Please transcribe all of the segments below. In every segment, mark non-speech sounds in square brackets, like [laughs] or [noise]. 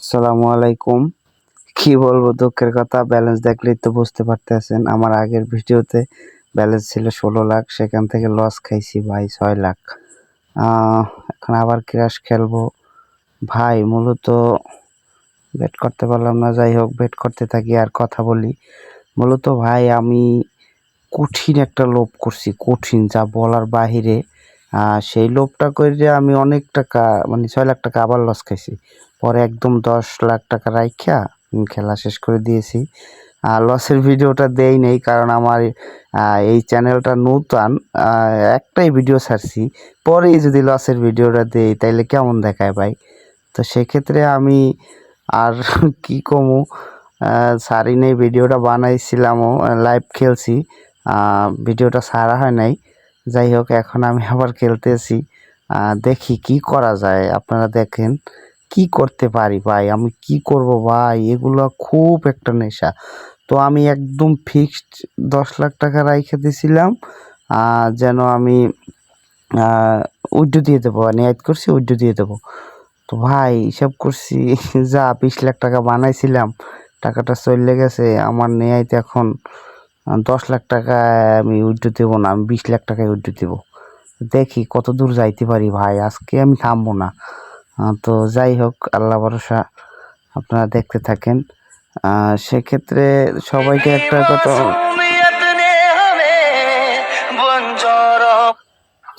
আসসালামু আলাইকুম। কি বলব, দুঃখের কথা ব্যালেন্স দেখলেই তো বুঝতে পারতেছেন। আমার আগের ভিডিওতে ব্যালেন্স ছিল ষোলো লাখ, সেখান থেকে লস খাইছি ভাই ছয় লাখ। এখন আবার ক্রাশ খেলব। ভাই, মূলত বেট করতে পারলাম না, যাই হোক বেট করতে থাকি আর কথা বলি। মূলত ভাই, আমি কঠিন একটা লোভ করছি, কঠিন যা বলার বাহিরে। সেই লোভটা করে আমি অনেক টাকা মানে ছয় লাখ টাকা আবার লস খাইছি। পরে একদম দশ লাখ টাকা রাইখা খেলা শেষ করে দিয়েছি। আর লসের ভিডিওটা দেই নেই, কারণ আমার এই চ্যানেলটা নূতন একটাই ভিডিও ছাড়ছি। পরেই যদি লসের ভিডিওটা দেই, তাইলে কেমন দেখায় ভাই? তো সেক্ষেত্রে আমি আর [laughs] কি কমু? সারি নেই, ভিডিওটা বানাইছিলামও লাইভ খেলছি। ভিডিওটা সারা হয় নাই। যাই হোক, এখন আমি আবার খেলতেছি। দেখি কি করা যায়। আপনারা দেখেন। কি করতে পারি ভাই? আমি কি করব ভাই? এগুলো খুব একটা নেশা। তো আমি একদম ফিক্সড দশ লাখ টাকা রাইখে দিয়েছিলাম যেন আমি উইড্রো দিয়ে দেবো নিয়াত করছি, উইড্রো দিয়ে দেবো। তো ভাই, হিসাব করছি, [laughs] যা বিশ লাখ টাকা বানাইছিলাম, টাকাটা চলে গেছে, আমার নেয়াইতে এখন দশ লাখ টাকা আমি উইড্রো দেবো না, আমি বিশ লাখ টাকায় উইড্রো দেবো। দেখি কত দূর যাইতে পারি ভাই, আজকে আমি থামবো না। তো যাই হোক, আল্লাহ ভরসা আপনারা দেখতে থাকেন। সেক্ষেত্রে সবাইকে একটা কথা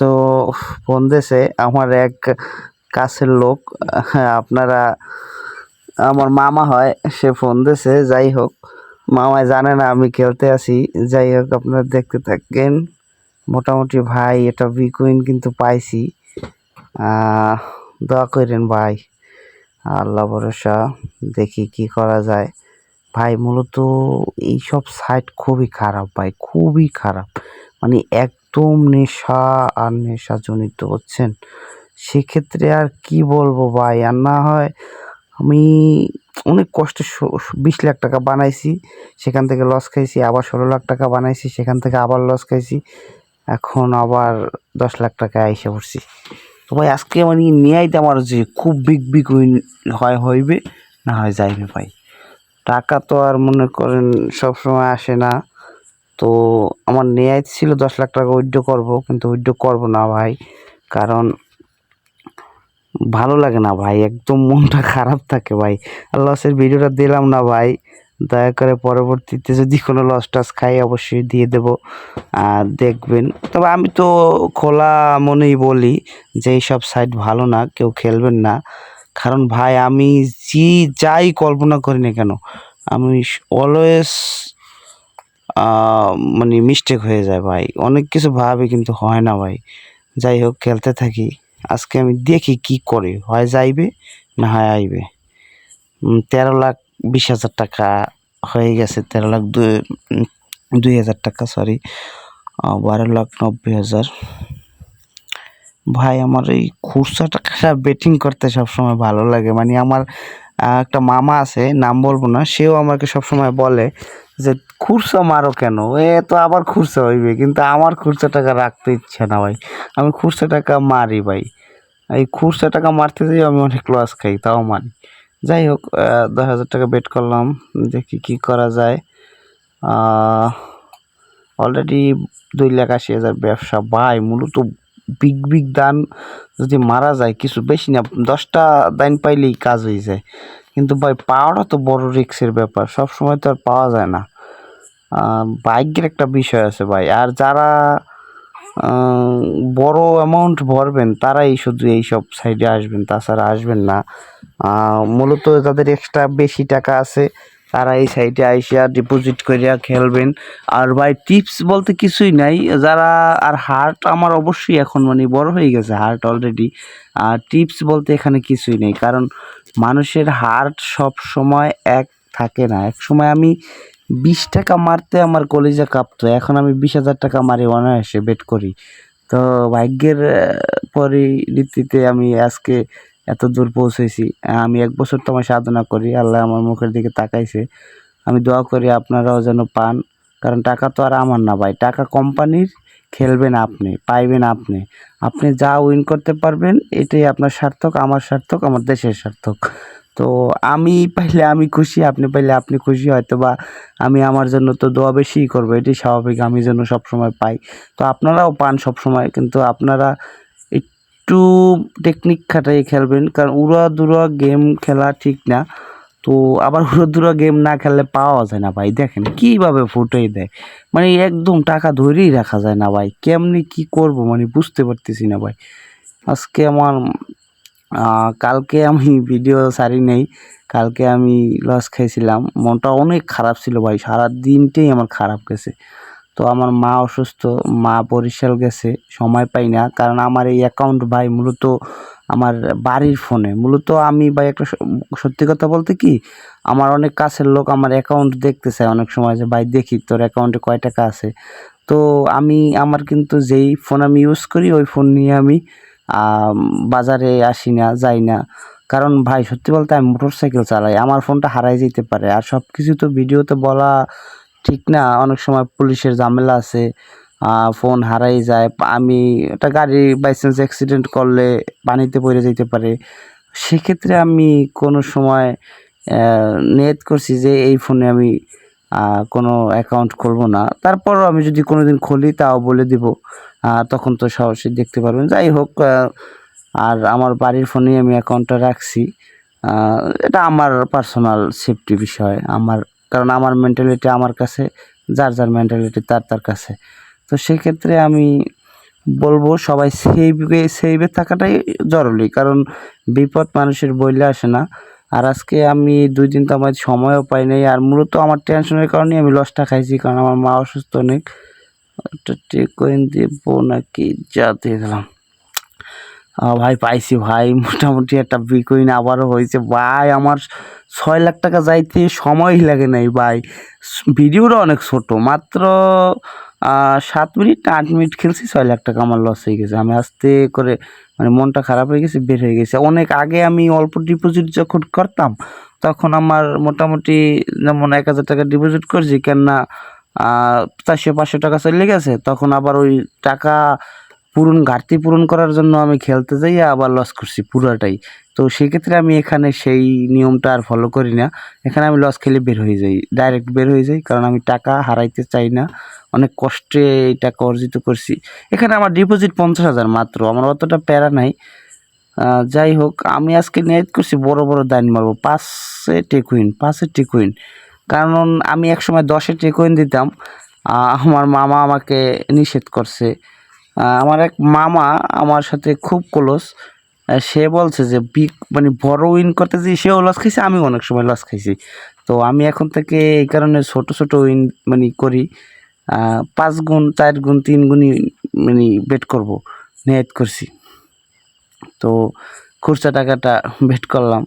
তো ফোন দিয়েছে আমার এক কাছের লোক আপনারা, আমার মামা হয়, সে ফোন দিয়েছে যাই হোক মামায় জানে না, আমি খেলতে আসি যাই হোক, আপনারা দেখতে থাকেন। মোটামুটি ভাই, এটা বিকুইন কিন্তু পাইছি। দোয়া করেন ভাই। আল্লাহ ভরসা, দেখি কি করা যায়। ভাই, মূলত এইসব সাইট খুবই খারাপ ভাই, খুবই খারাপ। মানে একদম নেশা আর নেশাজনিত হচ্ছেন সেক্ষেত্রে আর কি বলব ভাই, আর না হয় আমি অনেক কষ্টে বিশ লাখ টাকা বানাইছি, সেখান থেকে লস খাইছি, আবার ষোলো লাখ টাকা বানাইছি, সেখান থেকে আবার লস খাইছি। এখন আবার দশ লাখ টাকা এসে পড়ছি। তো ভাই আজকে মানে নিয়েই আমার যে খুব বিগ বিগ উইন হয়, হইবে, না হয় যাইবে ভাই। টাকা তো আর মনে করেন সব সময় আসে না। তো আমার নেয়াই ছিল দশ লাখ টাকা উইথড্র করব, কিন্তু উইথড্র করব না ভাই। কারণ ভালো লাগে না ভাই, একদম মনটা খারাপ থাকে ভাই। লসের ভিডিওটা দিলাম না ভাই। দয়া করে পরবর্তীতে যদি কোনো লস টস খাই অবশ্যই দিয়ে দেব। আর দেখবেন, তবে আমি তো খোলা মনেই বলি যে এইসব সাইট ভালো না, কেউ খেলবেন না। কারণ ভাই, আমি যে যাই কল্পনা করি না কেন, আমি অলওয়েজ মানে মিস্টেক হয়ে যায় ভাই। অনেক কিছু ভাবে কিন্তু হয় না ভাই। যাই হোক, খেলতে থাকি। আজকে আমি দেখি কি করে, হয় যাইবে না হয় আইবে। তেরো লাখ বিশ হাজার টাকা হয়ে গেছে, তেরো লাখ দুই হাজার টাকা সরি বারো লাখ নব্বই হাজার। ভাই, আমার এই খুচরা টাকাটা বেটিং করতে সবসময় ভালো লাগে। মানে আমার একটা মামা আছে, নাম বলব না, সেও আমাকে সবসময় বলে যে, খুরসা মারো কেন? এ, তো আবার খুরসা হইবে, কিন্তু আমার খুরসা টাকা রাখতে ইচ্ছে না ভাই। আমি খুরসা টাকা মারি ভাই। এই খুরসা টাকা মারতে যাই আমি অনেক লস খাই, তাও মারি। যাই হোক দশ হাজার টাকা বেট করলাম, দেখি কি করা যায়। অলরেডি দুই লাখ আশি হাজার ব্যবসা। ভাই, মূলত বিগ বিগ দান যদি মারা যায়, কিছু বেশি না, দশটা দান পাইলেই কাজ হয়ে যায়। কিন্তু ভাই, পাওয়াটা তো বড় রিক্সের ব্যাপার সব সময় তো আর পাওয়া যায় না। বাইকের একটা বিষয় আছে ভাই, আর যারা বড় অ্যামাউন্ট ভরবেন, তারাই শুধু এইসব সাইডে আসবেন, তাছাড়া আসবেন না। মূলত যাদের এক্সট্রা বেশি টাকা আছে, তারা এই সাইডে আইসা ডিপোজিট করিয়া খেলবেন। আর ভাই টিপস বলতে কিছুই নাই। যারা, আর হার্ট আমার অবশ্যই এখন মানে বড় হয়ে গেছে হার্ট অলরেডি আর টিপস বলতে এখানে কিছুই নেই। কারণ মানুষের হার্ট সব সময় এক থাকে না। এক সময় আমি বিশ টাকা মারতে আমার কলিজা কাঁপতো। এখন আমি বিশ হাজার টাকা মারি অনায়াসে বেট করি। তো ভাগ্যের পরিণতিতে আমি আজকে এত দূর পৌঁছেছি। আমি এক বছর তোমার সাধনা করি, আল্লাহ আমার মুখের দিকে তাকাইছে। আমি দোয়া করি আপনারাও যেন পান, কারণ টাকা তো আর আমার না ভাই। টাকা কোম্পানির, খেলবেন আপনি, পাইবেন আপনি। আপনি যা উইন করতে পারবেন, এটাই আপনার সার্থক, আমার সার্থক, আমার দেশের সার্থক। তো আমি পাইলে আমি খুশি, আপনি পাইলে আপনি খুশি হয়তো বা আমি আমার জন্য তো দোয়া বেশিই করব এটি স্বাভাবিক, আমি যেন সবসময় পাই। তো আপনারাও পান সবসময়, কিন্তু আপনারা একটু টেকনিক খাটাই খেলবেন, কারণ উড়া দুরা গেম খেলা ঠিক না। তো আবার উড়া দুরা গেম না খেললে পাওয়া যায় না ভাই। দেখেন কীভাবে ফুটেই দেয়। মানে একদম টাকা ধরেই রাখা যায় না ভাই। কেমনি কি করব মানে বুঝতে পারতেছি না ভাই। আজকে আমার কালকে আমি ভিডিও সারি নেই। কালকে আমি লস খাইছিলাম। মনটা অনেক খারাপ ছিল ভাই। সারা দিনটাই আমার খারাপ গেছে। তো আমার মা অসুস্থ, মা বরিশাল গেছে, সময় পাই না, কারণ আমার এই অ্যাকাউন্ট ভাই মূলত আমার বাড়ির ফোনে মূলত আমি ভাই একটা সত্যি কথা বলতে কি, আমার অনেক কাছের লোক আমার অ্যাকাউন্ট দেখতে চায় অনেক সময় যে, ভাই দেখি তোর অ্যাকাউন্টে কয় টাকা আছে? তো আমি, আমার কিন্তু যেই ফোন আমি ইউজ করি, ওই ফোন নিয়ে আমি বাজারে আসি না, যাই না। কারণ ভাই সত্যি বলতে আমি মোটর সাইকেল চালাই, আমার ফোনটা হারাই যেতে পারে। আর সব কিছু তো ভিডিওতে বলা ঠিক না, অনেক সময় পুলিশের ঝামেলা আছে ফোন হারাই যায় আমি একটা গাড়ি বাইচান্স অ্যাক্সিডেন্ট করলে পানিতে পড়ে যেতে পারে। সেক্ষেত্রে আমি কোনো সময় নেট করছি যে এই ফোনে আমি কোনো অ্যাকাউন্ট খুলবো না। তারপরও আমি যদি কোনো দিন খুলি তাও বলে দিব তখন তো সরাসরি দেখতে পারবেন। যাই হোক আর আমার বাড়ির ফোনেই আমি অ্যাকাউন্টটা রাখছি। এটা আমার পার্সোনাল সেফটি বিষয়, আমার কারণ আমার মেন্টালিটি আমার কাছে, যার যার মেন্টালিটি তার তার কাছে। তো সেক্ষেত্রে আমি বলব সবাই সেইভে সেইভে থাকাটাই জরুরি, কারণ বিপদ মানুষের বইলে আসে না। আর আজকে আমি দুই দিন তো আমার সময়ও পাই নাই, আর মূলত আমার টেনশনের কারণে আমি লসটা খাইছি, কারণ আমার মা অসুস্থ অনেক। টেকইন দেবো নাকি? যা দিয়ে দিলাম। ভাই পাইছি ভাই, মোটামুটি একটা বিকইন আবারও হয়েছে। ভাই, আমার ছয় লাখ টাকা যাইতে সময় লাগে নাই ভাই। ভিডিওটা অনেক ছোট, মাত্র সাত মিনিট না আট মিনিট খেলছি, ছয় লাখ টাকা আমার লস হয়ে গেছে। আমি আস্তে করে মানে মনটা খারাপ হয়ে গেছে, বের হয়ে গেছে। অনেক আগে আমি অল্প ডিপোজিট যখন করতাম, তখন আমার মোটামুটি যেমন এক হাজার টাকা ডিপোজিট করছি, কেননা চারশো পাঁচশো টাকা চলে গেছে, তখন আবার ওই টাকা পূরণ, ঘাটতি পূরণ করার জন্য আমি খেলতে যাই আবার লস করছি পুরোটাই। তো সেক্ষেত্রে আমি এখানে সেই নিয়মটা আর ফলো করি না। এখানে আমি লস খেলে বের হয়ে যাই ডাইরেক্ট বের হয়ে যাই, কারণ আমি টাকা হারাইতে চাই না। অনেক কষ্টে টাকা অর্জিত করছি। এখানে আমার ডিপোজিট পঞ্চাশ হাজার মাত্র, আমার অতটা প্যারা নাই। যাই হোক, আমি আজকে নিয়ত করছি বড় বড় দাইন মারবো। পাঁচে টেকুইন পাঁচে টেকুইন। কারণ আমি একসময় দশে টেকুইন দিতাম। আমার মামা আমাকে নিষেধ করছে। আমার এক মামা আমার সাথে খুব ক্লোজ সে বলছে যে, বিগ মানে বড় উইন করতে যে সেও লস খাইছে, আমিও অনেক সময় লস খাইছি। তো আমি এখন থেকে এই কারণে ছোট ছোট উইন মানে করি পাঁচ গুণ, চার গুণ, তিন গুণই মানে বেট করব নেট করছি। তো খুরসা টাকাটা বেট করলাম।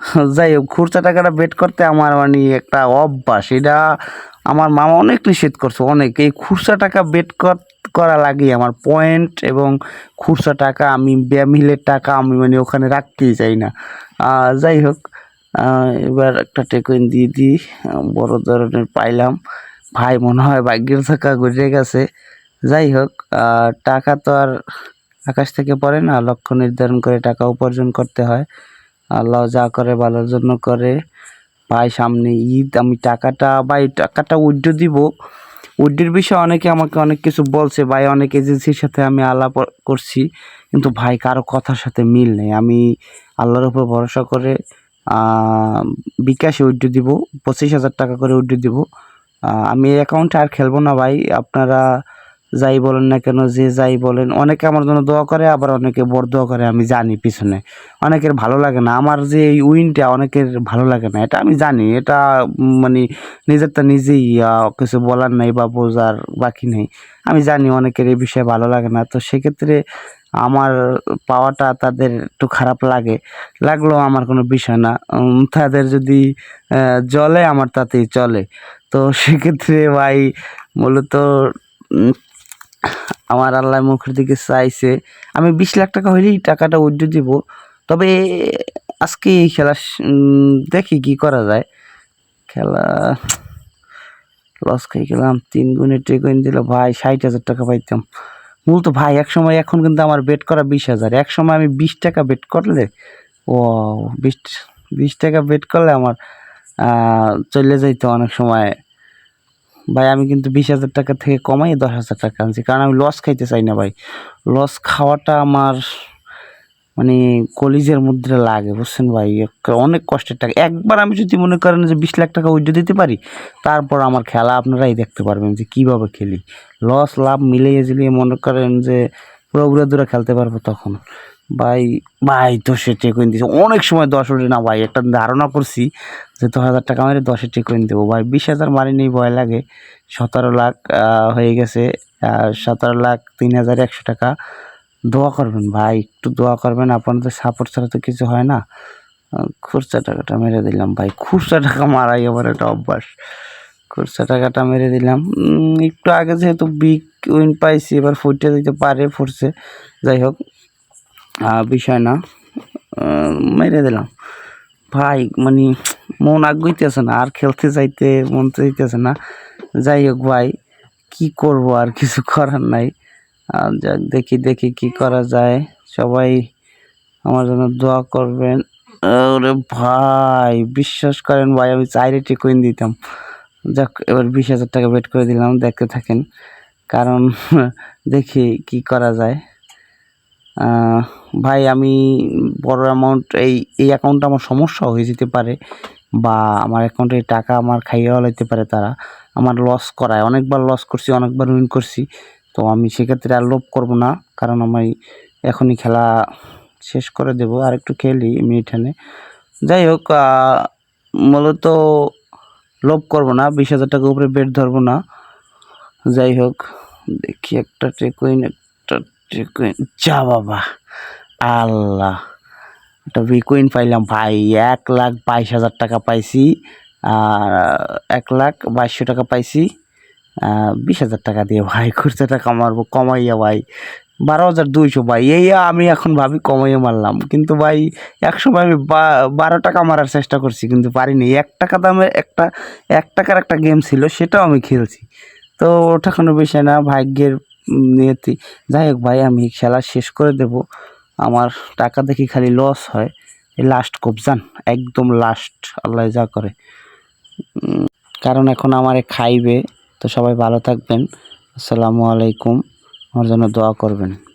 [laughs] যাই হোক খুরসা টাকাটা বেট করতে আমার মানে একটা অভ্যাস। এটা আমার মামা অনেক নিষেধ করছে, অনেক। এই খুরসা টাকা বেট করা লাগে, আমার পয়েন্ট এবং খুচরা টাকা আমি ব্যামিলের টাকা আমি মানে ওখানে রাখতেই চাই না। যাই হোক এবার একটা টেকইন দিয়ে দিই। বড় ধরনের পাইলাম। ভাই, মনে হয় ভাগ্যের থাকা ঘুরে গেছে। যাই হোক টাকা তো আর আকাশ থেকে পড়ে না। লক্ষ্য নির্ধারণ করে টাকা উপার্জন করতে হয়। আল্লাহ যা করে ভালোর জন্য করে। ভাই, সামনে ঈদ, আমি টাকাটা, ভাই, টাকাটা উইড্রো দিব। উইড্রোর বিষয়ে অনেকে আমাকে অনেক কিছু বলছে, ভাই, অনেক এজেন্সির সাথে আমি আলাপ করছি, কিন্তু ভাই, কারও কথার সাথে মিল নেই। আমি আল্লাহর উপর ভরসা করে বিকাশে উড্ডি দিব, পঁচিশ হাজার টাকা করে উড্ডি দিব। আমি এই অ্যাকাউন্টে আর খেলব না, ভাই। আপনারা যাই বলেন না কেন, যে যাই বলেন, অনেকে আমার জন্য দোয়া করে, আবার অনেকে বড় দোয়া করে, আমি জানি পিছনে। অনেকের ভালো লাগে না। আমার যে এই উইনটা অনেকের ভালো লাগে না। এটা আমি জানি, এটা মানে নিজেরটা নিজেই কিছু বলার নেই বা বোঝার বাকি নেই। আমি জানি অনেকের এই বিষয়ে ভালো লাগে না। তো সেক্ষেত্রে আমার পাওয়াটা তাদের একটু খারাপ লাগে। লাগলেও আমার কোনো বিষয় না। তাদের যদি জলে আমার তাতেই চলে। তো সেক্ষেত্রে ভাই, মূলত আমার আল্লাহ মুখের দিকে চাইছে। আমি বিশ লাখ টাকা হইলেই টাকাটা উইড্রো দিব। তবে আজকে এই খেলা দেখি কি করা যায়। খেলা লস খাই গেলাম, তিন গুণে টেকইন দিল। ভাই, ষাট হাজার টাকা পাইতাম। মূলত ভাই এক সময় এখন কিন্তু আমার বেট করা বিশ হাজার। এক সময় আমি বিশ টাকা বেট করলে ও বিশ বিশ টাকা বেট করলে আমার চলে যাইতো অনেক সময়। ভাই, আমি কিন্তু বিশ হাজার টাকা থেকে কমাই দশ হাজার টাকা আনছি, কারণ আমি লস খাইতে চাই না ভাই। লস খাওয়াটা আমার মানে কলিজের মধ্যে লাগে, বুঝছেন ভাই? অনেক কষ্টের টাকা। একবার আমি যদি মনে করেন যে বিশ লাখ টাকা উইড্রো দিতে পারি, তারপর আমার খেলা আপনারাই দেখতে পারবেন যে কীভাবে খেলি। লস লাভ মিলিয়ে ঝিলিয়ে মনে করেন যে পুরো উড়ে দূরে খেলতে পারব তখন। ভাই ভাই দশে টেকুইন দিয়েছে অনেক সময় দশ ওঠে না ভাই, একটা ধারণা করছি যে দশ হাজার টাকা মেরে দশে টেকুইন দেবো ভাই, বিশ হাজার মারিনি ভয় লাগে। সতেরো লাখ হয়ে গেছে। সতেরো লাখ তিন হাজার একশো টাকা। দোয়া করবেন ভাই, একটু দোয়া করবেন। আপনাদের সাপোর্ট ছাড়া তো কিছু হয় না। খুচরা টাকাটা মেরে দিলাম ভাই। খুচরা টাকা মারাই আমার একটা অভ্যাস। খুচরা টাকাটা মেরে দিলাম। একটু আগে যেহেতু বিগ উইন পাইছি, এবার ফুটে দিতে পারে, ফুটছে। যাই হোক বিষয় না। মেরে দিলাম। ভাই মানে মন আগুইতেছে না, আর খেলতে যাইতে মন চাইতেছে না। যাই হোক ভাই, কি করব আর কিছু করার নাই। আর যাক দেখি দেখি কি করা যায়। সবাই আমার জন্য দোয়া করবেন। ওরে ভাই, বিশ্বাস করেন ভাই, আমি চাইরে টিকুইন দিতাম। যাক, এবার বিশ হাজার টাকা বেট করে দিলাম, দেখতে থাকেন। কারণ, [laughs] দেখি কি করা যায়। ভাই, আমি বড় অ্যামাউন্ট এই এই অ্যাকাউন্টটা আমার সমস্যা হয়ে যেতে পারে বা আমার অ্যাকাউন্টে টাকা আমার খাইয়ে লাইতে পারে তারা। আমার লস করায়। অনেকবার লস করছি, অনেকবার উইন করছি। তো আমি সেক্ষেত্রে আর লোভ করব না, কারণ আমি এখনই খেলা শেষ করে দেবো। আর একটু খেলি মিনিটানে যাই হোক মূলত লোভ করব না, বিশ হাজার টাকা উপরে বেড ধরবো না। যাই হোক, দেখি একটা ট্রেকুইন একটা যা বাবা। আল্লাহ। একটা বিকুইন পাইলাম, ভাই, এক লাখ বাইশ হাজার টাকা পাইছি, আর এক লাখ বাইশশো টাকা পাইছি বিশ হাজার টাকা দিয়ে, ভাই খুচরা টাকা মারবো, কমাইয়া, ভাই। বারো হাজার দুইশো, ভাই, এই আমি এখন ভাবি কমাইয়া মারলাম। কিন্তু, ভাই এক সময় আমি বারো টাকা মারার চেষ্টা করছি, কিন্তু পারিনি। এক টাকা দামের একটা, এক টাকার একটা গেম ছিল, সেটাও আমি খেলছি। তো ওটা কোনো বিষয় না, ভাগ্যের নিয়তি। যাই হোক ভাই, আমি খেলা শেষ করে দেব। আমার টাকা দেখি খালি লস হয়। এই লাস্ট কবজান একদম লাস্ট আল্লাহ যা করে। কারণ এখন আমারে খাইবে। তো সবাই ভালো থাকবেন। আসসালামু আলাইকুম। আমার জন্য দোয়া করবেন।